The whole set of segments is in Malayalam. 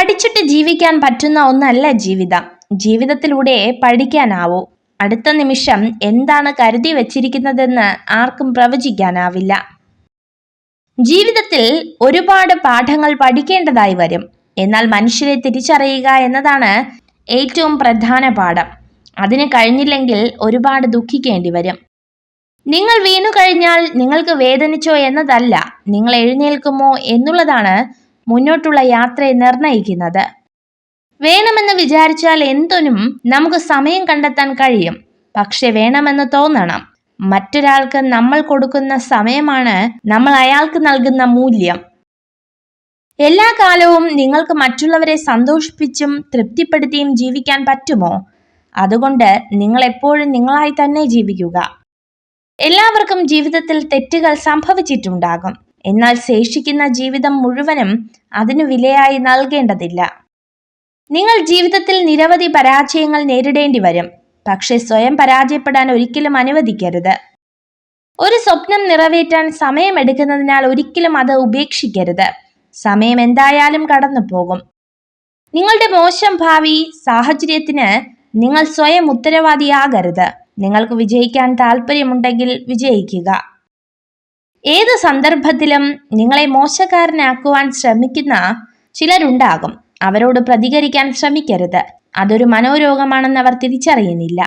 പഠിച്ചിട്ട് ജീവിക്കാൻ പറ്റുന്ന ഒന്നല്ല ജീവിതം. ജീവിതത്തിലൂടെ പഠിക്കാനാവൂ. അടുത്ത നിമിഷം എന്താണ് കരുതി വച്ചിരിക്കുന്നതെന്ന് ആർക്കും പ്രവചിക്കാനാവില്ല. ജീവിതത്തിൽ ഒരുപാട് പാഠങ്ങൾ പഠിക്കേണ്ടതായി വരും. എന്നാൽ മനുഷ്യരെ തിരിച്ചറിയുക എന്നതാണ് ഏറ്റവും പ്രധാന പാഠം. അതിന് കഴിഞ്ഞില്ലെങ്കിൽ ഒരുപാട് ദുഃഖിക്കേണ്ടി വരും. നിങ്ങൾ വീണു കഴിഞ്ഞാൽ നിങ്ങൾക്ക് വേദനിച്ചോ എന്നതല്ല. നിങ്ങൾ എഴുന്നേൽക്കുമോ എന്നുള്ളതാണ് മുന്നോട്ടുള്ള യാത്രയെ നിർണയിക്കുന്നത്. വേണമെന്ന് വിചാരിച്ചാൽ എന്തിനും നമുക്ക് സമയം കണ്ടെത്താൻ കഴിയും. പക്ഷെ വേണമെന്ന് തോന്നണം. മറ്റൊരാൾക്ക് നമ്മൾ കൊടുക്കുന്ന സമയമാണ് നമ്മൾ അയാൾക്ക് നൽകുന്ന മൂല്യം. എല്ലാ കാലവും നിങ്ങൾക്ക് മറ്റുള്ളവരെ സന്തോഷിപ്പിച്ചും തൃപ്തിപ്പെടുത്തിയും ജീവിക്കാൻ പറ്റുമോ? അതുകൊണ്ട് നിങ്ങൾ എപ്പോഴും നിങ്ങളായി തന്നെ ജീവിക്കുക. എല്ലാവർക്കും ജീവിതത്തിൽ തെറ്റുകൾ സംഭവിച്ചിട്ടുണ്ടാകും. എന്നാൽ ശേഷിക്കുന്ന ജീവിതം മുഴുവനും അതിനു വിലയായി നൽകേണ്ടതില്ല. നിങ്ങൾ ജീവിതത്തിൽ നിരവധി പരാജയങ്ങൾ നേരിടേണ്ടി വരും. പക്ഷെ സ്വയം പരാജയപ്പെടാൻ ഒരിക്കലും അനുവദിക്കരുത്. ഒരു സ്വപ്നം നിറവേറ്റാൻ സമയമെടുക്കുന്നതിനാൽ ഒരിക്കലും അത് ഉപേക്ഷിക്കരുത്. സമയം എന്തായാലും കടന്നു പോകും നിങ്ങളുടെ മോശം ഭാവി സാഹചര്യത്തിന് നിങ്ങൾ സ്വയം ഉത്തരവാദിയാകരുത്. നിങ്ങൾക്ക് വിജയിക്കാൻ താല്പര്യമുണ്ടെങ്കിൽ വിജയിക്കുക. ഏത് സന്ദർഭത്തിലും നിങ്ങളെ മോശക്കാരനാക്കുവാൻ ശ്രമിക്കുന്ന ചിലരുണ്ടാകും. അവരോട് പ്രതികരിക്കാൻ ശ്രമിക്കരുത്. അതൊരു മനോരോഗമാണെന്ന് അവർ തിരിച്ചറിയുന്നില്ല.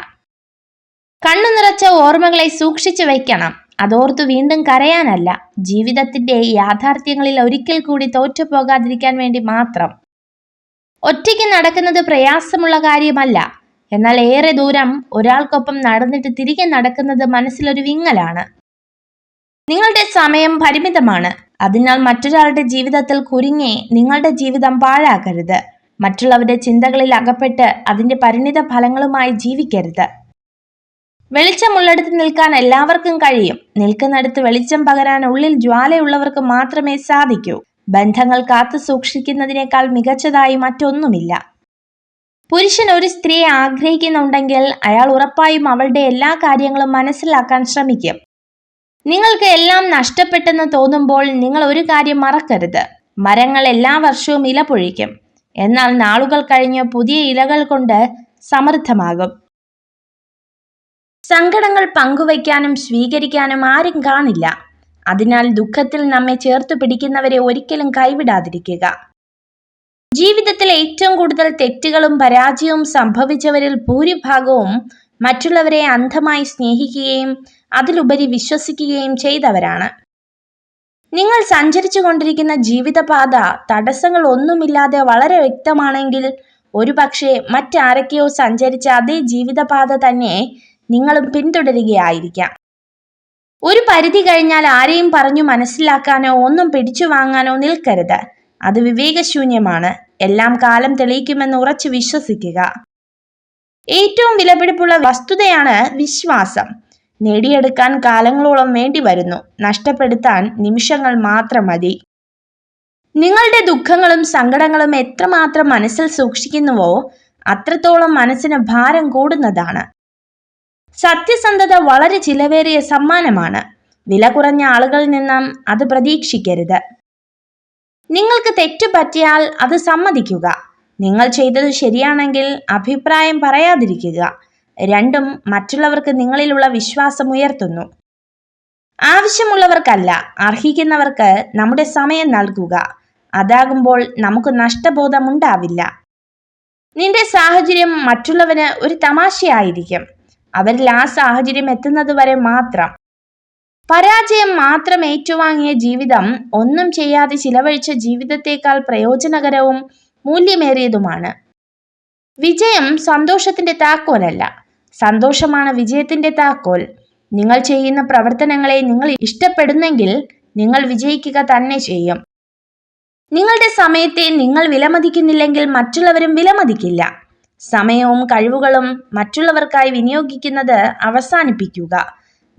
കണ്ണു നിറച്ച ഓർമ്മകളെ സൂക്ഷിച്ചു വയ്ക്കണം. അതോർത്ത് വീണ്ടും കരയാനല്ല. ജീവിതത്തിന്റെ യാഥാർത്ഥ്യങ്ങളിൽ ഒരിക്കൽ കൂടി തോറ്റുപോകാതിരിക്കാൻ വേണ്ടി മാത്രം. ഒറ്റയ്ക്ക് നടക്കുന്നത് പ്രയാസമുള്ള കാര്യമല്ല. എന്നാൽ ഏറെ ദൂരം ഒരാൾക്കൊപ്പം നടന്നിട്ട് തിരികെ നടക്കുന്നത് മനസ്സിലൊരു വിങ്ങലാണ്. നിങ്ങളുടെ സമയം പരിമിതമാണ്. അതിനാൽ മറ്റൊരാളുടെ ജീവിതത്തിൽ കുരുങ്ങി നിങ്ങളുടെ ജീവിതം പാഴാക്കരുത്. മറ്റുള്ളവരുടെ ചിന്തകളിൽ അകപ്പെട്ട് അതിന്റെ പരിണിത ഫലങ്ങളുമായി ജീവിക്കരുത്. വെളിച്ചമുള്ളിടത്ത് നിൽക്കാൻ എല്ലാവർക്കും കഴിയും. നിൽക്കുന്നിടത്ത് വെളിച്ചം പകരാൻ ഉള്ളിൽ ജ്വാലയുള്ളവർക്ക് മാത്രമേ സാധിക്കൂ. ബന്ധങ്ങൾ കാത്തു സൂക്ഷിക്കുന്നതിനേക്കാൾ മികച്ചതായി മറ്റൊന്നുമില്ല. പുരുഷൻ ഒരു സ്ത്രീയെ ആഗ്രഹിക്കുന്നുണ്ടെങ്കിൽ അയാൾ ഉറപ്പായും അവളുടെ എല്ലാ കാര്യങ്ങളും മനസ്സിലാക്കാൻ ശ്രമിക്കും. നിങ്ങൾക്ക് എല്ലാം നഷ്ടപ്പെട്ടെന്ന് തോന്നുമ്പോൾ നിങ്ങൾ ഒരു കാര്യം മറക്കരുത്. മരങ്ങൾ എല്ലാ വർഷവും ഇല പൊഴിക്കും. എന്നാൽ നാളുകൾ കഴിഞ്ഞ് പുതിയ ഇലകൾ കൊണ്ട് സമൃദ്ധമാകും. സങ്കടങ്ങൾ പങ്കുവയ്ക്കാനും സ്വീകരിക്കാനും ആരും കാണില്ല. അതിനാൽ ദുഃഖത്തിൽ നമ്മെ ചേർത്ത് പിടിക്കുന്നവരെ ഒരിക്കലും കൈവിടാതിരിക്കുക. ജീവിതത്തിൽ ഏറ്റവും കൂടുതൽ തെറ്റുകളും പരാജയവും സംഭവിച്ചവരിൽ ഭൂരിഭാഗവും മറ്റുള്ളവരെ അന്ധമായി സ്നേഹിക്കുകയും അതിലുപരി വിശ്വസിക്കുകയും ചെയ്തവരാണ്. നിങ്ങൾ സഞ്ചരിച്ചു കൊണ്ടിരിക്കുന്ന ജീവിതപാത തടസ്സങ്ങൾ ഒന്നുമില്ലാതെ വളരെ വ്യക്തമാണെങ്കിൽ ഒരുപക്ഷെ മറ്റാരൊക്കെയോ സഞ്ചരിച്ച അതേ ജീവിതപാത തന്നെ നിങ്ങളും പിന്തുടരുകയായിരിക്കാം. ഒരു പരിധി കഴിഞ്ഞാൽ ആരെയും പറഞ്ഞു മനസ്സിലാക്കാനോ ഒന്നും പിടിച്ചു വാങ്ങാനോ നിൽക്കരുത്. അത് വിവേകശൂന്യമാണ്. എല്ലാം കാലം തെളിയിക്കുമെന്ന് ഉറച്ചു വിശ്വസിക്കുക. ഏറ്റവും വിലപിടിപ്പുള്ള വസ്തുതയാണ് വിശ്വാസം. നേടിയെടുക്കാൻ കാലങ്ങളോളം വേണ്ടി വരുന്നു. നഷ്ടപ്പെടുത്താൻ നിമിഷങ്ങൾ മാത്രം മതി. നിങ്ങളുടെ ദുഃഖങ്ങളും സങ്കടങ്ങളും എത്രമാത്രം മനസ്സിൽ സൂക്ഷിക്കുന്നുവോ അത്രത്തോളം മനസ്സിന് ഭാരം കൂടുന്നതാണ്. സത്യസന്ധത വളരെ ചിലവേറിയ സമ്മാനമാണ്. വില കുറഞ്ഞ ആളുകളിൽ നിന്നും അത് പ്രതീക്ഷിക്കരുത്. നിങ്ങൾക്ക് തെറ്റു പറ്റിയാൽ അത് സമ്മതിക്കുക. നിങ്ങൾ ചെയ്തത് ശരിയാണെങ്കിൽ അഭിപ്രായം പറയാതിരിക്കുക. രണ്ടും മറ്റുള്ളവർക്ക് നിങ്ങളിലുള്ള വിശ്വാസം ഉയർത്തുന്നു. ആവശ്യമുള്ളവർക്കല്ല അർഹിക്കുന്നവർക്ക് നമ്മുടെ സമയം നൽകുക. അതാകുമ്പോൾ നമുക്ക് നഷ്ടബോധമുണ്ടാവില്ല. നിന്റെ സാഹചര്യം മറ്റുള്ളവന് ഒരു തമാശയായിരിക്കും. അവരിൽ ആ സാഹചര്യം എത്തുന്നത് വരെ മാത്രം. പരാജയം മാത്രം ഏറ്റുവാങ്ങിയ ജീവിതം ഒന്നും ചെയ്യാതെ ചിലവഴിച്ച ജീവിതത്തേക്കാൾ പ്രയോജനകരവും മൂല്യമേറിയതുമാണ്. വിജയം സന്തോഷത്തിന്റെ താക്കോലല്ല. സന്തോഷമാണ് വിജയത്തിന്റെ താക്കോൽ. നിങ്ങൾ ചെയ്യുന്ന പ്രവർത്തനങ്ങളെ നിങ്ങൾ ഇഷ്ടപ്പെടുന്നെങ്കിൽ നിങ്ങൾ വിജയിക്കുക തന്നെ ചെയ്യും. നിങ്ങളുടെ സമയത്തെ നിങ്ങൾ വിലമതിക്കുന്നില്ലെങ്കിൽ മറ്റുള്ളവരും വിലമതിക്കില്ല. സമയവും കഴിവുകളും മറ്റുള്ളവർക്കായി വിനിയോഗിക്കുന്നത് അവസാനിപ്പിക്കുക.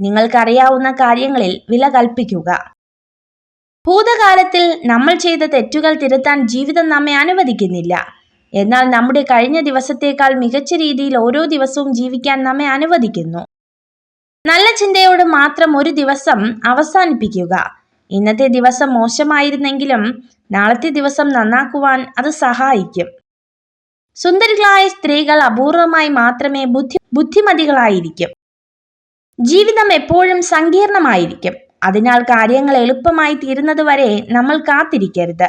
നിങ്ങൾക്കറിയാവുന്ന കാര്യങ്ങളിൽ വില കൽപ്പിക്കുക. ഭൂതകാലത്തിൽ നമ്മൾ ചെയ്ത തെറ്റുകൾ തിരുത്താൻ ജീവിതം നമ്മെ അനുവദിക്കുന്നില്ല. എന്നാൽ നമ്മുടെ കഴിഞ്ഞ ദിവസത്തേക്കാൾ മികച്ച രീതിയിൽ ഓരോ ദിവസവും ജീവിക്കാൻ നമ്മെ അനുവദിക്കുന്നു. നല്ല ചിന്തയോട് മാത്രം ഒരു ദിവസം അവസാനിപ്പിക്കുക. ഇന്നത്തെ ദിവസം മോശമായിരുന്നെങ്കിലും നാളത്തെ ദിവസം നന്നാക്കുവാൻ അത് സഹായിക്കും. സുന്ദരികളായ സ്ത്രീകൾ അപൂർവമായി മാത്രമേ ബുദ്ധി ബുദ്ധിമതികളായിരിക്കും. ജീവിതം എപ്പോഴും സങ്കീർണമായിരിക്കും. അതിനാൽ കാര്യങ്ങൾ എളുപ്പമായി തീരുന്നത് വരെ നമ്മൾ കാത്തിരിക്കരുത്.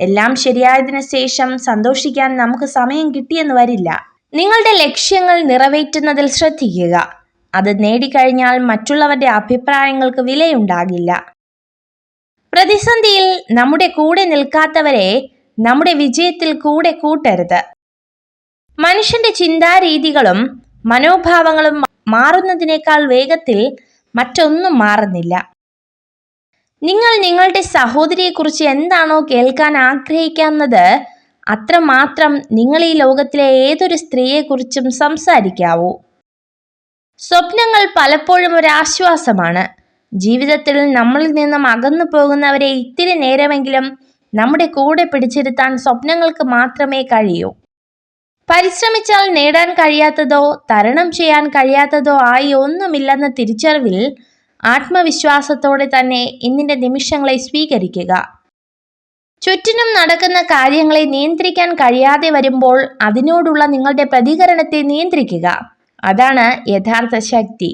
എല്ലാം ശരിയായതിനു ശേഷം സന്തോഷിക്കാൻ നമുക്ക് സമയം കിട്ടിയെന്ന് വരില്ല. നിങ്ങളുടെ ലക്ഷ്യങ്ങൾ നിറവേറ്റുന്നതിൽ ശ്രദ്ധിക്കുക. അത് നേടിക്കഴിഞ്ഞാൽ മറ്റുള്ളവരുടെ അഭിപ്രായങ്ങൾക്ക് വിലയുണ്ടാകില്ല. പ്രതിസന്ധിയിൽ നമ്മുടെ കൂടെ നിൽക്കാത്തവരെ നമ്മുടെ വിജയത്തിൽ കൂടെ കൂട്ടരുത്. മനുഷ്യന്റെ ചിന്താരീതികളും മനോഭാവങ്ങളും മാറുന്നതിനേക്കാൾ വേഗത്തിൽ മറ്റൊന്നും മാറുന്നില്ല. നിങ്ങൾ നിങ്ങളുടെ സഹോദരിയെക്കുറിച്ച് എന്താണോ കേൾക്കാൻ ആഗ്രഹിക്കുന്നത് അത്രമാത്രം നിങ്ങൾ ഈ ലോകത്തിലെ ഏതൊരു സ്ത്രീയെക്കുറിച്ചും സംസാരിക്കാവൂ. സ്വപ്നങ്ങൾ പലപ്പോഴും ഒരു ആശ്വാസമാണ്. ജീവിതത്തിൽ നമ്മളിൽ നിന്നും അകന്നു പോകുന്നവരെ ഇത്തിരി നേരമെങ്കിലും നമ്മുടെ കൂടെ പിടിച്ചിരുത്താൻ സ്വപ്നങ്ങൾക്ക് മാത്രമേ കഴിയൂ. പരിശ്രമിച്ചാൽ നേടാൻ കഴിയാത്തതോ തരണം ചെയ്യാൻ കഴിയാത്തതോ ആയി ഒന്നുമില്ലെന്ന തിരിച്ചറിവിൽ ആത്മവിശ്വാസത്തോടെ തന്നെ ഇന്നിന്റെ നിമിഷങ്ങളെ സ്വീകരിക്കുക. ചുറ്റിനും നടക്കുന്ന കാര്യങ്ങളെ നിയന്ത്രിക്കാൻ കഴിയാതെ വരുമ്പോൾ അതിനോടുള്ള നിങ്ങളുടെ പ്രതികരണത്തെ നിയന്ത്രിക്കുക. അതാണ് യഥാർത്ഥ ശക്തി.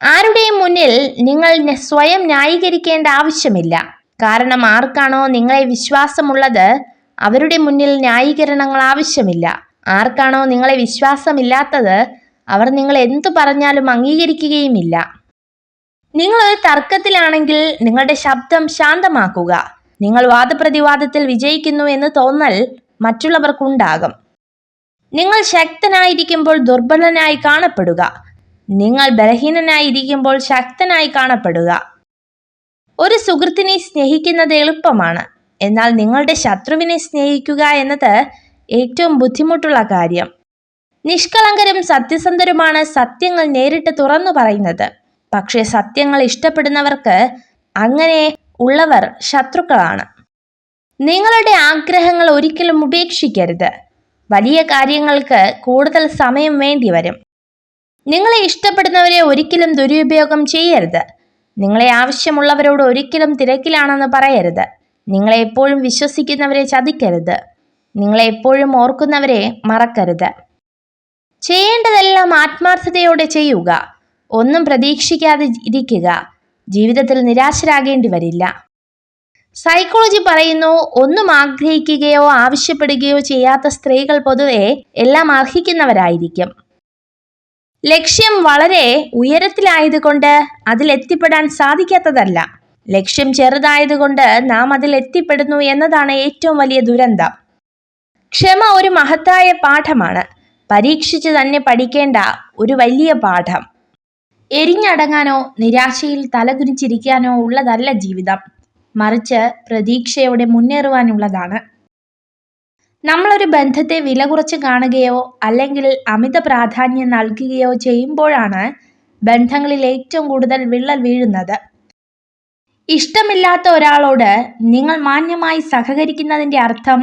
ആരുടെയും മുന്നിൽ നിങ്ങൾ സ്വയം ന്യായീകരിക്കേണ്ട ആവശ്യമില്ല. കാരണം ആർക്കാണോ നിങ്ങളെ വിശ്വാസമുള്ളത് അവരുടെ മുന്നിൽ ന്യായീകരണങ്ങൾ ആവശ്യമില്ല. ആർക്കാണോ നിങ്ങളെ വിശ്വാസമില്ലാത്തത് അവർ നിങ്ങൾ എന്തു പറഞ്ഞാലും അംഗീകരിക്കുകയുമില്ല. നിങ്ങൾ ഒരു തർക്കത്തിലാണെങ്കിൽ നിങ്ങളുടെ ശബ്ദം ശാന്തമാക്കുക. നിങ്ങൾ വാദപ്രതിവാദത്തിൽ വിജയിക്കുന്നു എന്ന് തോന്നൽ മറ്റുള്ളവർക്കുണ്ടാകും. നിങ്ങൾ ശക്തനായിരിക്കുമ്പോൾ ദുർബലനായി കാണപ്പെടുക. നിങ്ങൾ ബലഹീനനായിരിക്കുമ്പോൾ ശക്തനായി കാണപ്പെടുക. ഒരു സുഹൃത്തിനെ സ്നേഹിക്കുന്നത് എളുപ്പമാണ്. എന്നാൽ നിങ്ങളുടെ ശത്രുവിനെ സ്നേഹിക്കുക എന്നത് ഏറ്റവും ബുദ്ധിമുട്ടുള്ള കാര്യം. നിഷ്കളങ്കരും സത്യസന്ധരുമാണ് സത്യങ്ങൾ നേരിട്ട് തുറന്നു പറയുന്നത്. പക്ഷേ സത്യങ്ങൾ ഇഷ്ടപ്പെടുന്നവർക്ക് അങ്ങനെ ഉള്ളവർ ശത്രുക്കളാണ്. നിങ്ങളുടെ ആഗ്രഹങ്ങൾ ഒരിക്കലും ഉപേക്ഷിക്കരുത്. വലിയ കാര്യങ്ങൾക്ക് കൂടുതൽ സമയം വേണ്ടി വരും. നിങ്ങളെ ഇഷ്ടപ്പെടുന്നവരെ ഒരിക്കലും ദുരുപയോഗം ചെയ്യരുത്. നിങ്ങളെ ആവശ്യമുള്ളവരോട് ഒരിക്കലും തിരക്കിലാണെന്ന് പറയരുത്. നിങ്ങളെ എപ്പോഴും വിശ്വസിക്കുന്നവരെ ചതിക്കരുത്. നിങ്ങളെ എപ്പോഴും ഓർക്കുന്നവരെ മറക്കരുത്. ചെയ്യേണ്ടതെല്ലാം ആത്മാർത്ഥതയോടെ ചെയ്യുക. ഒന്നും പ്രതീക്ഷിക്കാതെ ഇരിക്കുക ജീവിതത്തിൽ നിരാശരാകേണ്ടി വരില്ല. സൈക്കോളജി പറയുന്നു ഒന്നും ആഗ്രഹിക്കുകയോ ആവശ്യപ്പെടുകയോ ചെയ്യാത്ത സ്ത്രീകൾ പൊതുവെ എല്ലാം അർഹിക്കുന്നവരായിരിക്കും. ലക്ഷ്യം വളരെ ഉയരത്തിലായതുകൊണ്ട് അതിലെത്തിപ്പെടാൻ സാധിക്കാത്തതല്ല. ലക്ഷ്യം ചെറുതായതുകൊണ്ട് നാം അതിൽ എത്തിപ്പെടുന്നു എന്നതാണ് ഏറ്റവും വലിയ ദുരന്തം. ക്ഷമ ഒരു മഹത്തായ പാഠമാണ്. പരീക്ഷിച്ച് തന്നെ പഠിക്കേണ്ട ഒരു വലിയ പാഠം. എരിഞ്ഞടങ്ങാനോ നിരാശയിൽ തലകുനിച്ചിരിക്കാനോ ഉള്ളതല്ല ജീവിതം. മറിച്ച് പ്രതീക്ഷയോടെ മുന്നേറുവാനുള്ളതാണ്. നമ്മളൊരു ബന്ധത്തെ വില കുറച്ച് കാണുകയോ അല്ലെങ്കിൽ അമിത പ്രാധാന്യം നൽകുകയോ ചെയ്യുമ്പോഴാണ് ബന്ധങ്ങളിൽ ഏറ്റവും കൂടുതൽ വിള്ളൽ വീഴുന്നത്. ഇഷ്ടമില്ലാത്ത ഒരാളോട് നിങ്ങൾ മാന്യമായി സഹകരിക്കുന്നതിന്റെ അർത്ഥം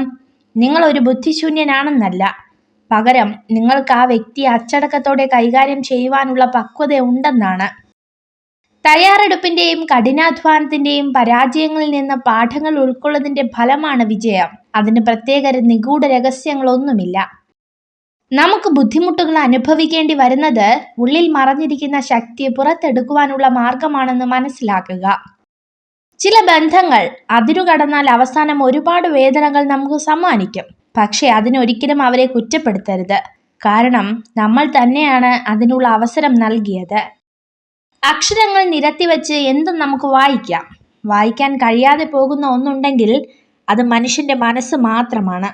നിങ്ങൾ ഒരു ബുദ്ധിശൂന്യനാണെന്നല്ല. പകരം നിങ്ങൾക്ക് ആ വ്യക്തി അച്ചടക്കത്തോടെ കൈകാര്യം ചെയ്യുവാനുള്ള പക്വത ഉണ്ടെന്നാണ്. തയ്യാറെടുപ്പിന്റെയും കഠിനാധ്വാനത്തിന്റെയും പരാജയങ്ങളിൽ നിന്ന് പാഠങ്ങൾ ഉൾക്കൊള്ളുന്നതിന്റെ ഫലമാണ് വിജയം. അതിന് പ്രത്യേക നിഗൂഢ രഹസ്യങ്ങളൊന്നുമില്ല. നമുക്ക് ബുദ്ധിമുട്ടുകൾ അനുഭവിക്കേണ്ടി വരുന്നത് ഉള്ളിൽ മറഞ്ഞിരിക്കുന്ന ശക്തി പുറത്തെടുക്കുവാനുള്ള മാർഗമാണെന്ന് മനസ്സിലാക്കുക. ചില ബന്ധങ്ങൾ അതിരുകടന്നാൽ അവസാനം ഒരുപാട് വേദനകൾ നമുക്ക് സമ്മാനിക്കും. പക്ഷെ അതിനൊരിക്കലും അവരെ കുറ്റപ്പെടുത്തരുത്. കാരണം നമ്മൾ തന്നെയാണ് അതിനുള്ള അവസരം നൽകിയത്. അക്ഷരങ്ങൾ നിരത്തി വച്ച് എന്തും നമുക്ക് വായിക്കാം. വായിക്കാൻ കഴിയാതെ പോകുന്ന ഒന്നുണ്ടെങ്കിൽ അത് മനുഷ്യന്റെ മനസ്സ് മാത്രമാണ്.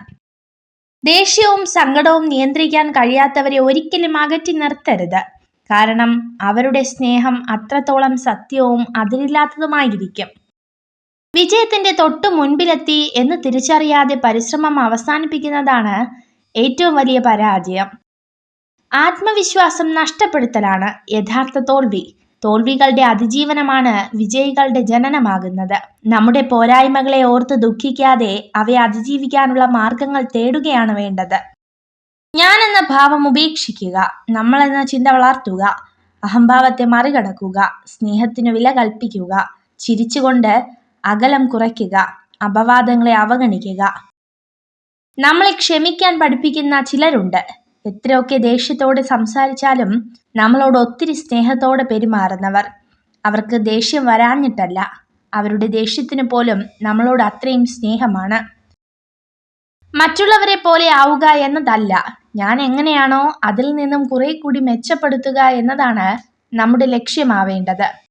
ദേഷ്യവും സങ്കടവും നിയന്ത്രിക്കാൻ കഴിയാത്തവരെ ഒരിക്കലും അകറ്റി നിർത്തരുത്. കാരണം അവരുടെ സ്നേഹം അത്രത്തോളം സത്യവും അതിരില്ലാത്തതുമായിരിക്കും വിജയത്തിന്റെ തൊട്ടു മുൻപിലെത്തി എന്ന് തിരിച്ചറിയാതെ പരിശ്രമം അവസാനിപ്പിക്കുന്നതാണ് ഏറ്റവും വലിയ പരാജയം. ആത്മവിശ്വാസം നഷ്ടപ്പെടുത്തലാണ് യഥാർത്ഥ തോൽവി. തോൽവികളുടെ അതിജീവനമാണ് വിജയികളുടെ ജനനമാകുന്നത്. നമ്മുടെ പോരായ്മകളെ ഓർത്ത് ദുഃഖിക്കാതെ അവയെ അതിജീവിക്കാനുള്ള മാർഗങ്ങൾ തേടുകയാണ് വേണ്ടത്. ഞാൻ എന്ന ഭാവം ഉപേക്ഷിക്കുക നമ്മൾ എന്ന ചിന്ത വളർത്തുക അഹംഭാവത്തെ മറികടക്കുക സ്നേഹത്തിനു വില കൽപ്പിക്കുക ചിരിച്ചുകൊണ്ട് അകലം കുറയ്ക്കുക അപവാദങ്ങളെ അവഗണിക്കുക. നമ്മളെ ക്ഷമിക്കാൻ പഠിപ്പിക്കുന്ന ചിലരുണ്ട്. എത്രയൊക്കെ ദേഷ്യത്തോടെ സംസാരിച്ചാലും നമ്മളോട് ഒത്തിരി സ്നേഹത്തോടെ പെരുമാറുന്നവർ. അവർക്ക് ദേഷ്യം വരാഞ്ഞിട്ടല്ല. അവരുടെ ദേഷ്യത്തിന് പോലും നമ്മളോട് അത്രയും സ്നേഹമാണ്. മറ്റുള്ളവരെ പോലെ ആവുക എന്നതല്ല. ഞാൻ എങ്ങനെയാണോ അതിൽ നിന്നും കുറെ കൂടി മെച്ചപ്പെടുത്തുക എന്നതാണ് നമ്മുടെ ലക്ഷ്യമാവേണ്ടത്.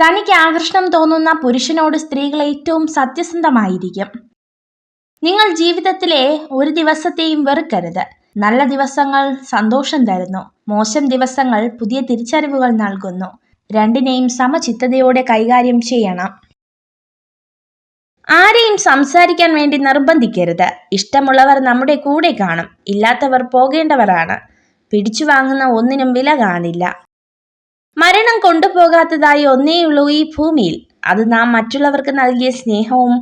തനിക്ക് ആകർഷണം തോന്നുന്ന പുരുഷനോട് സ്ത്രീകൾ ഏറ്റവും സത്യസന്ധമായിരിക്കും. നിങ്ങൾ ജീവിതത്തിലെ ഒരു ദിവസത്തെയും വെറുക്കരുത്. നല്ല ദിവസങ്ങൾ സന്തോഷം തരുന്നു. മോശം ദിവസങ്ങൾ പുതിയ തിരിച്ചറിവുകൾ നൽകുന്നു. രണ്ടിനെയും സമചിത്തതയോടെ കൈകാര്യം ചെയ്യണം. ആരെയും സംസാരിക്കാൻ വേണ്ടി നിർബന്ധിക്കരുത്. ഇഷ്ടമുള്ളവർ നമ്മുടെ കൂടെ കാണും. ഇല്ലാത്തവർ പോകേണ്ടവരാണ്. പിടിച്ചു വാങ്ങുന്ന ഒന്നിനും വില കാണില്ല. മരണം കൊണ്ടുപോകാത്തതായി ഒന്നേയുള്ളൂ ഈ ഭൂമിയിൽ. അത് നാം മറ്റുള്ളവർക്ക് നൽകിയ സ്നേഹവും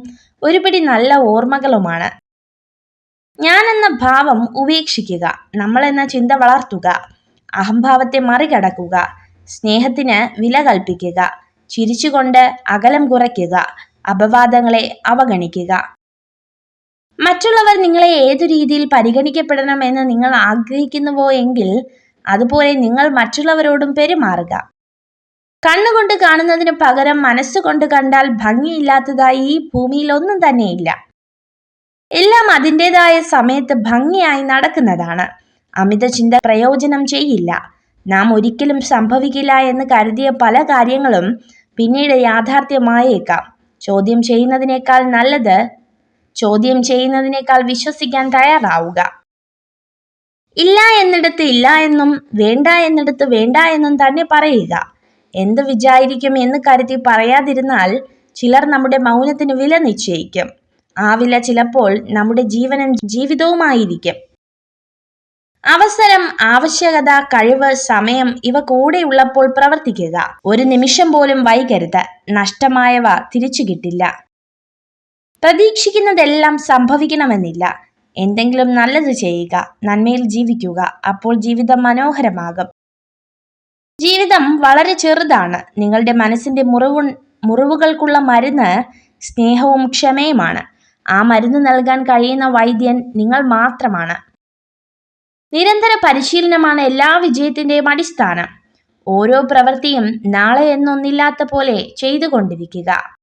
ഒരുപിടി നല്ല ഓർമ്മകളുമാണ്. ഞാൻ എന്ന ഭാവം ഉപേക്ഷിക്കുക നമ്മൾ എന്ന ചിന്ത വളർത്തുക അഹംഭാവത്തെ മറികടക്കുക സ്നേഹത്തിന് വില കൽപ്പിക്കുക ചിരിച്ചുകൊണ്ട് അകലം കുറയ്ക്കുക അപവാദങ്ങളെ അവഗണിക്കുക. മറ്റുള്ളവർ നിങ്ങളെ ഏതു രീതിയിൽ പരിഗണിക്കപ്പെടണമെന്ന് നിങ്ങൾ ആഗ്രഹിക്കുന്നുവോ എങ്കിൽ അതുപോലെ നിങ്ങൾ മറ്റുള്ളവരോടും പെരുമാറുക. കണ്ണുകൊണ്ട് കാണുന്നതിന് പകരം മനസ്സുകൊണ്ട് കണ്ടാൽ ഭംഗിയില്ലാത്തതായി ഈ ഭൂമിയിൽ ഒന്നും തന്നെയില്ല. എല്ലാം അതിന്റെതായ സമയത്ത് ഭംഗിയായി നടക്കുന്നതാണ്. അമിത ചിന്ത പ്രയോജനം ചെയ്യില്ല. നാം ഒരിക്കലും സംഭവിക്കില്ല എന്ന് കരുതിയ പല കാര്യങ്ങളും പിന്നീട് യാഥാർത്ഥ്യമായേക്കാം. ചോദ്യം ചെയ്യുന്നതിനേക്കാൾ നല്ലത് ചോദ്യം ചെയ്യുന്നതിനേക്കാൾ വിശ്വസിക്കാൻ തയ്യാറാവുക. ഇല്ല എന്നിടത്ത് ഇല്ല എന്നും വേണ്ട എന്നിടത്ത് വേണ്ട എന്നും തന്നെ പറയുക. എന്ത് വിചാരിക്കും എന്ന് കരുതി പറയാതിരുന്നാൽ ചിലർ നമ്മുടെ മൗനത്തിന് വില നിശ്ചയിക്കും. ആ വില ചിലപ്പോൾ നമ്മുടെ ജീവനും ജീവിതവുമായിരിക്കും. അവസരം ആവശ്യകത കഴിവ് സമയം ഇവ കൂടെ ഉള്ളപ്പോൾ പ്രവർത്തിക്കുക. ഒരു നിമിഷം പോലും വൈകരുത്. നഷ്ടമായവ തിരിച്ചു കിട്ടില്ല. പ്രതീക്ഷിക്കുന്നതെല്ലാം സംഭവിക്കണമെന്നില്ല. എന്തെങ്കിലും നല്ലത് ചെയ്യുക നന്മയിൽ ജീവിക്കുക അപ്പോൾ ജീവിതം മനോഹരമാകും. ജീവിതം വളരെ ചെറുതാണ്. നിങ്ങളുടെ മനസ്സിന്റെ മുറിവ് മുറിവുകൾക്കുള്ള മരുന്ന് സ്നേഹവും ക്ഷമയുമാണ്. ആ മരുന്ന് നൽകാൻ കഴിയുന്ന വൈദ്യൻ നിങ്ങൾ മാത്രമാണ്. നിരന്തര പരിശീലനമാണ് എല്ലാ വിജയത്തിന്റെയും അടിസ്ഥാനം. ഓരോ പ്രവൃത്തിയും നാളെ എന്നൊന്നില്ലാത്ത പോലെ ചെയ്തുകൊണ്ടിരിക്കുക.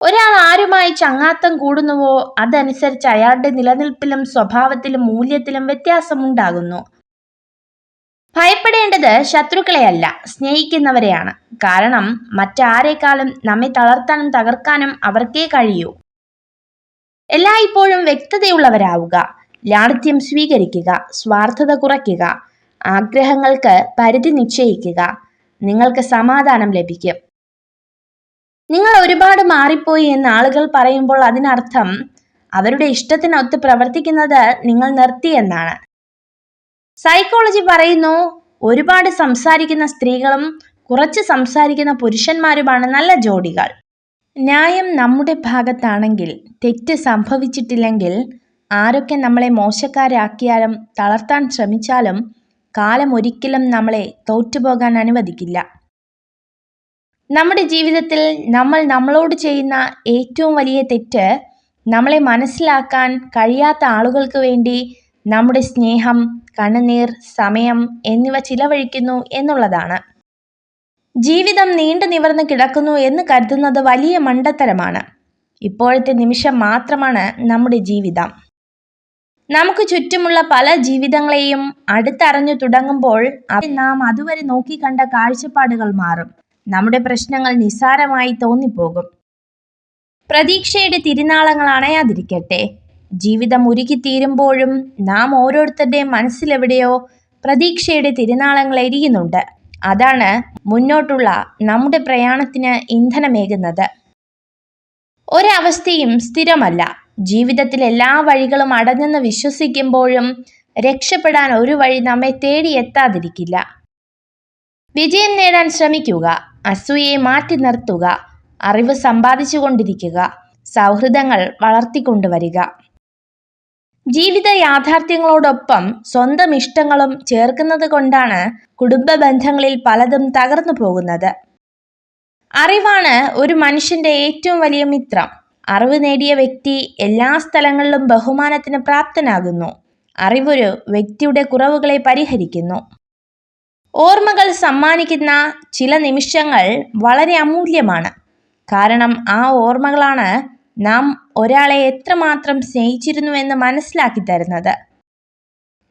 ഒരാൾ ആരുമായി ചങ്ങാത്തം കൂടുന്നുവോ അതനുസരിച്ച് അയാളുടെ നിലനിൽപ്പിലും സ്വഭാവത്തിലും മൂല്യത്തിലും വ്യത്യാസമുണ്ടാകുന്നു. ഭയപ്പെടേണ്ടത് ശത്രുക്കളെയല്ല സ്നേഹിക്കുന്നവരെയാണ്. കാരണം മറ്റാരേക്കാളും നമ്മെ തളർത്താനും തകർക്കാനും അവർക്കേ കഴിയൂ. എല്ലായ്പ്പോഴും വ്യക്തതയുള്ളവരാവുക ലാളിത്യം സ്വീകരിക്കുക സ്വാർത്ഥത കുറയ്ക്കുക ആഗ്രഹങ്ങൾക്ക് പരിധി നിശ്ചയിക്കുക നിങ്ങൾക്ക് സമാധാനം ലഭിക്കും. നിങ്ങൾ ഒരുപാട് മാറിപ്പോയി എന്ന് ആളുകൾ പറയുമ്പോൾ അതിനർത്ഥം അവരുടെ ഇഷ്ടത്തിനൊത്ത് പ്രവർത്തിക്കുന്നത് നിങ്ങൾ നിർത്തി എന്നാണ്. സൈക്കോളജി പറയുന്നു ഒരുപാട് സംസാരിക്കുന്ന സ്ത്രീകളും കുറച്ച് സംസാരിക്കുന്ന പുരുഷന്മാരുമാണ് നല്ല ജോഡികൾ. ന്യായം നമ്മുടെ ഭാഗത്താണെങ്കിൽ തെറ്റ് സംഭവിച്ചിട്ടില്ലെങ്കിൽ ആരൊക്കെ നമ്മളെ മോശക്കാരാക്കിയാലും തളർത്താൻ ശ്രമിച്ചാലും കാലം ഒരിക്കലും നമ്മളെ തോറ്റുപോകാൻ അനുവദിക്കില്ല. നമ്മുടെ ജീവിതത്തിൽ നമ്മൾ നമ്മളോട് ചെയ്യുന്ന ഏറ്റവും വലിയ തെറ്റ് നമ്മളെ മനസ്സിലാക്കാൻ കഴിയാത്ത ആളുകൾക്ക് വേണ്ടി നമ്മുടെ സ്നേഹം കണ്ണുനീർ സമയം എന്നിവ ചിലവഴിക്കുന്നു എന്നുള്ളതാണ്. ജീവിതം നീണ്ടു നിവർന്ന് കിടക്കുന്നു എന്ന് കരുതുന്നത് വലിയ മണ്ടത്തരമാണ്. ഇപ്പോഴത്തെ നിമിഷം മാത്രമാണ് നമ്മുടെ ജീവിതം. നമുക്ക് ചുറ്റുമുള്ള പല ജീവിതങ്ങളെയും അടുത്തറിഞ്ഞു തുടങ്ങുമ്പോൾ നാം അതുവരെ നോക്കിക്കണ്ട കാഴ്ചപ്പാടുകൾ മാറും. നമ്മുടെ പ്രശ്നങ്ങൾ നിസ്സാരമായി തോന്നിപ്പോകും. പ്രതീക്ഷയുടെ തിരുനാളങ്ങൾ അണയാതിരിക്കട്ടെ. ജീവിതം ഉരുകിത്തീരുമ്പോഴും നാം ഓരോരുത്തരുടെയും മനസ്സിലെവിടെയോ പ്രതീക്ഷയുടെ തിരുനാളങ്ങൾ എരിയുന്നുണ്ട്. അതാണ് മുന്നോട്ടുള്ള നമ്മുടെ പ്രയാണത്തിന് ഇന്ധനമേകുന്നത്. ഒരവസ്ഥയും സ്ഥിരമല്ല. ജീവിതത്തിൽ എല്ലാ വഴികളും അടഞ്ഞെന്ന് വിശ്വസിക്കുമ്പോഴും രക്ഷപ്പെടാൻ ഒരു വഴി നമ്മെ തേടി എത്താതിരിക്കില്ല വിജയം നേടാൻ ശ്രമിക്കുക. അസൂയയെ മാറ്റി നിർത്തുക അറിവ് സമ്പാദിച്ചു കൊണ്ടിരിക്കുക സൗഹൃദങ്ങൾ വളർത്തിക്കൊണ്ടുവരിക. ജീവിത യാഥാർത്ഥ്യങ്ങളോടൊപ്പം സ്വന്തം ഇഷ്ടങ്ങളും ചേർക്കുന്നത് കൊണ്ടാണ് കുടുംബ ബന്ധങ്ങളിൽ പലതും തകർന്നു പോകുന്നത്. അറിവാണ് ഒരു മനുഷ്യന്റെ ഏറ്റവും വലിയ മിത്രം. അറിവ് നേടിയ വ്യക്തി എല്ലാ സ്ഥലങ്ങളിലും ബഹുമാനത്തിന് പ്രാപ്തനാകുന്നു. അറിവൊരു വ്യക്തിയുടെ കുറവുകളെ പരിഹരിക്കുന്നു. ഓർമ്മകൾ സമ്മാനിക്കുന്ന ചില നിമിഷങ്ങൾ വളരെ അമൂല്യമാണ്. കാരണം ആ ഓർമ്മകളാണ് നാം ഒരാളെ എത്രമാത്രം സ്നേഹിച്ചിരുന്നുവെന്ന് മനസ്സിലാക്കി തരുന്നത്.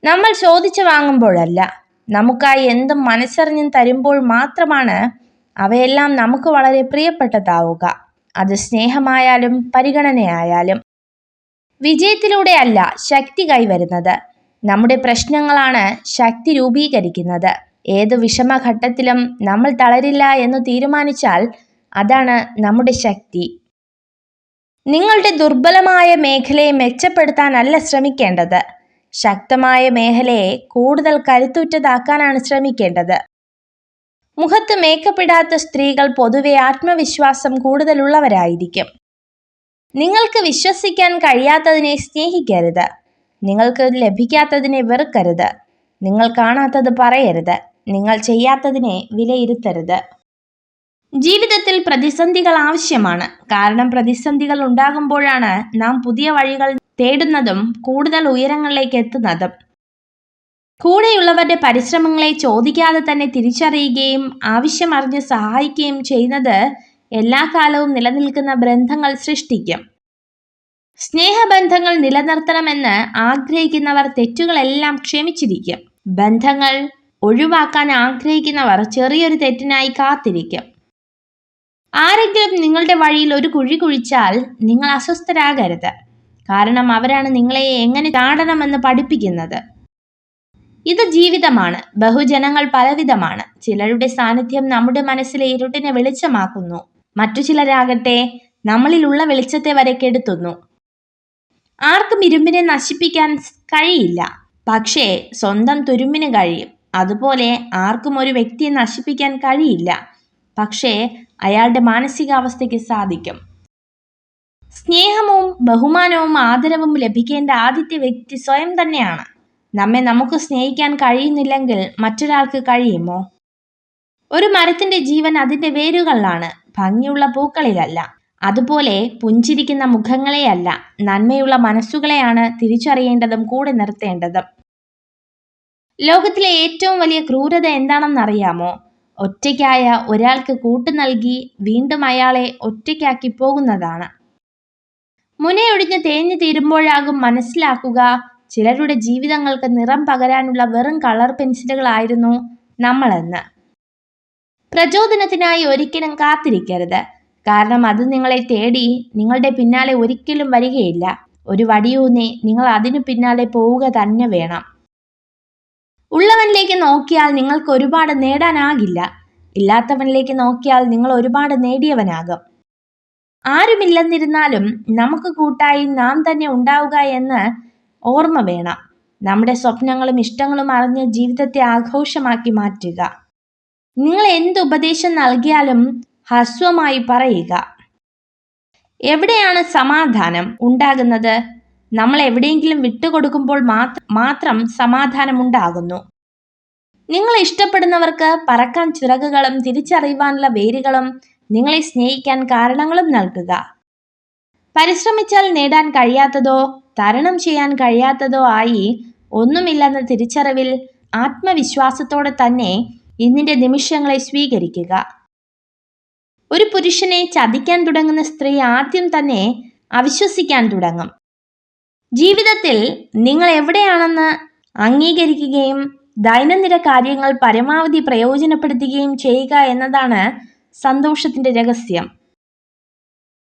നമ്മൾ ചോദിച്ചു വാങ്ങുമ്പോഴല്ല നമുക്കായി എന്തും മനസ്സറിഞ്ഞും തരുമ്പോൾ മാത്രമാണ് അവയെല്ലാം നമുക്ക് വളരെ പ്രിയപ്പെട്ടതാവുക. അത് സ്നേഹമായാലും പരിഗണനയായാലും. വിജയത്തിലൂടെ അല്ല ശക്തി കൈവരുന്നത്. നമ്മുടെ പ്രശ്നങ്ങളാണ് ശക്തി രൂപീകരിക്കുന്നത്. ഏത് വിഷമഘട്ടത്തിലും നമ്മൾ തളരില്ല എന്ന് തീരുമാനിച്ചാൽ അതാണ് നമ്മുടെ ശക്തി. നിങ്ങളുടെ ദുർബലമായ മേഖലയെ മെച്ചപ്പെടുത്താനല്ല ശ്രമിക്കേണ്ടത്. ശക്തമായ മേഖലയെ കൂടുതൽ കരുത്തുറ്റതാക്കാനാണ് ശ്രമിക്കേണ്ടത്. മുഖത്ത് മേക്കപ്പ് ഇടാത്ത സ്ത്രീകൾ പൊതുവെ ആത്മവിശ്വാസം കൂടുതലുള്ളവരായിരിക്കും. നിങ്ങൾക്ക് വിശ്വസിക്കാൻ കഴിയാത്തതിനെ സ്നേഹിക്കരുത്. നിങ്ങൾക്ക് ലഭിക്കാത്തതിനെ വെറുക്കരുത്. നിങ്ങൾ കാണാത്തത് പറയരുത്. നിങ്ങൾ ചെയ്യാത്തതിനെ വിലയിരുത്തരുത്. ജീവിതത്തിൽ പ്രതിസന്ധികൾ ആവശ്യമാണ്. കാരണം പ്രതിസന്ധികൾ ഉണ്ടാകുമ്പോഴാണ് നാം പുതിയ വഴികൾ തേടുന്നതും കൂടുതൽ ഉയരങ്ങളിലേക്ക് എത്തുന്നതും. കൂടെയുള്ളവരുടെ പരിശ്രമങ്ങളെ ചോദിക്കാതെ തന്നെ തിരിച്ചറിയുകയും ആവശ്യമറിഞ്ഞ് സഹായിക്കുകയും ചെയ്യുന്നത് എല്ലാ കാലവും നിലനിൽക്കുന്ന ബന്ധങ്ങൾ സൃഷ്ടിക്കും. സ്നേഹബന്ധങ്ങൾ നിലനിർത്തണമെന്ന് ആഗ്രഹിക്കുന്നവർ തെറ്റുകളെല്ലാം ക്ഷമിച്ചിരിക്കും. ബന്ധങ്ങൾ ഒഴിവാക്കാൻ ആഗ്രഹിക്കുന്നവർ ചെറിയൊരു തെറ്റിനായി കാത്തിരിക്കും. ആരെങ്കിലും നിങ്ങളുടെ വഴിയിൽ ഒരു കുഴി കുഴിച്ചാൽ നിങ്ങൾ അസ്വസ്ഥരാകരുത്. കാരണം അവരാണ് നിങ്ങളെ എങ്ങനെ ചാടണമെന്ന് പഠിപ്പിക്കുന്നത്. ഇത് ജീവിതമാണ്. ബഹുജനങ്ങൾ പലവിധമാണ്. ചിലരുടെ സാന്നിധ്യം നമ്മുടെ മനസ്സിലെ ഇരുട്ടിനെ വെളിച്ചമാക്കുന്നു. മറ്റു ചിലരാകട്ടെ നമ്മളിലുള്ള വെളിച്ചത്തെ വരെ കെടുത്തുന്നു. ആർക്കും ഇരുമ്പിനെ നശിപ്പിക്കാൻ കഴിയില്ല. പക്ഷേ സ്വന്തം തുരുമ്പിന് കഴിയും. അതുപോലെ ആർക്കും ഒരു വ്യക്തിയെ നശിപ്പിക്കാൻ കഴിയില്ല. പക്ഷേ അയാളുടെ മാനസികാവസ്ഥയ്ക്ക് സാധിക്കും. സ്നേഹവും ബഹുമാനവും ആദരവും ലഭിക്കേണ്ട ആദ്യത്തെ വ്യക്തി സ്വയം തന്നെയാണ്. നമ്മെ നമുക്ക് സ്നേഹിക്കാൻ കഴിയുന്നില്ലെങ്കിൽ മറ്റൊരാൾക്ക് കഴിയുമോ? ഒരു മരത്തിന്റെ ജീവൻ അതിന്റെ വേരുകളിലാണ് ഭംഗിയുള്ള പൂക്കളിലല്ല. അതുപോലെ പുഞ്ചിരിക്കുന്ന മുഖങ്ങളെയല്ല നന്മയുള്ള മനസ്സുകളെയാണ് തിരിച്ചറിയേണ്ടതും കൂടെ നിർത്തേണ്ടതും. ലോകത്തിലെ ഏറ്റവും വലിയ ക്രൂരത എന്താണെന്നറിയാമോ? ഒറ്റയ്ക്കായ ഒരാൾക്ക് കൂട്ടു നൽകി വീണ്ടും അയാളെ ഒറ്റയ്ക്കാക്കി പോകുന്നതാണ്. മുനയൊടിഞ്ഞ് തേഞ്ഞു തീരുമ്പോഴാകും മനസ്സിലാക്കുക ചിലരുടെ ജീവിതങ്ങൾക്ക് നിറം പകരാനുള്ള വെറും കളർ പെൻസിലുകളായിരുന്നു നമ്മളെന്ന്. പ്രചോദനത്തിനായി ഒരിക്കലും കാത്തിരിക്കരുത്. കാരണം അത് നിങ്ങളെ തേടി നിങ്ങളുടെ പിന്നാലെ ഒരിക്കലും വരികയില്ല. ഒരു വടിയൂന്നി നിങ്ങൾ അതിനു പിന്നാലെ പോവുക തന്നെ വേണം. ഉള്ളവനിലേക്ക് നോക്കിയാൽ നിങ്ങൾക്ക് ഒരുപാട് നേടാനാകില്ല. ഇല്ലാത്തവനിലേക്ക് നോക്കിയാൽ നിങ്ങൾ ഒരുപാട് നേടിയവനാകും. ആരുമില്ലെന്നിരുന്നാലും നമുക്ക് കൂട്ടായി നാം തന്നെ ഉണ്ടാവുക എന്ന് ഓർമ്മ വേണം. നമ്മുടെ സ്വപ്നങ്ങളും ഇഷ്ടങ്ങളും അറിഞ്ഞ് ജീവിതത്തെ ആഘോഷമാക്കി മാറ്റുക. നിങ്ങൾ എന്ത് ഉപദേശം നൽകിയാലും ഹ്രസ്വമായി പറയുക. എവിടെയാണ് സമാധാനം ഉണ്ടാകുന്നത്? നമ്മൾ എവിടെയെങ്കിലും വിട്ടുകൊടുക്കുമ്പോൾ മാത്രം സമാധാനമുണ്ടാകുന്നു. നിങ്ങൾ ഇഷ്ടപ്പെടുന്നവർക്ക് പറക്കാൻ ചിറകുകളും തിരിച്ചറിയുവാനുള്ള വേരുകളും നിങ്ങളെ സ്നേഹിക്കാൻ കാരണങ്ങളും നൽകുക. പരിശ്രമിച്ചാൽ നേടാൻ കഴിയാത്തതോ തരണം ചെയ്യാൻ കഴിയാത്തതോ ആയി ഒന്നുമില്ലെന്ന തിരിച്ചറിവിൽ ആത്മവിശ്വാസത്തോടെ തന്നെ ഇന്നിന്റെ നിമിഷങ്ങളെ സ്വീകരിക്കുക. ഒരു പുരുഷനെ ചതിക്കാൻ തുടങ്ങുന്ന സ്ത്രീ ആദ്യം തന്നെ അവിശ്വസിക്കാൻ തുടങ്ങും. ജീവിതത്തിൽ നിങ്ങൾ എവിടെയാണെന്ന് അംഗീകരിക്കുകയും ദൈനംദിന കാര്യങ്ങൾ പരമാവധി പ്രയോജനപ്പെടുത്തുകയും ചെയ്യുക എന്നതാണ് സന്തോഷത്തിന്റെ രഹസ്യം.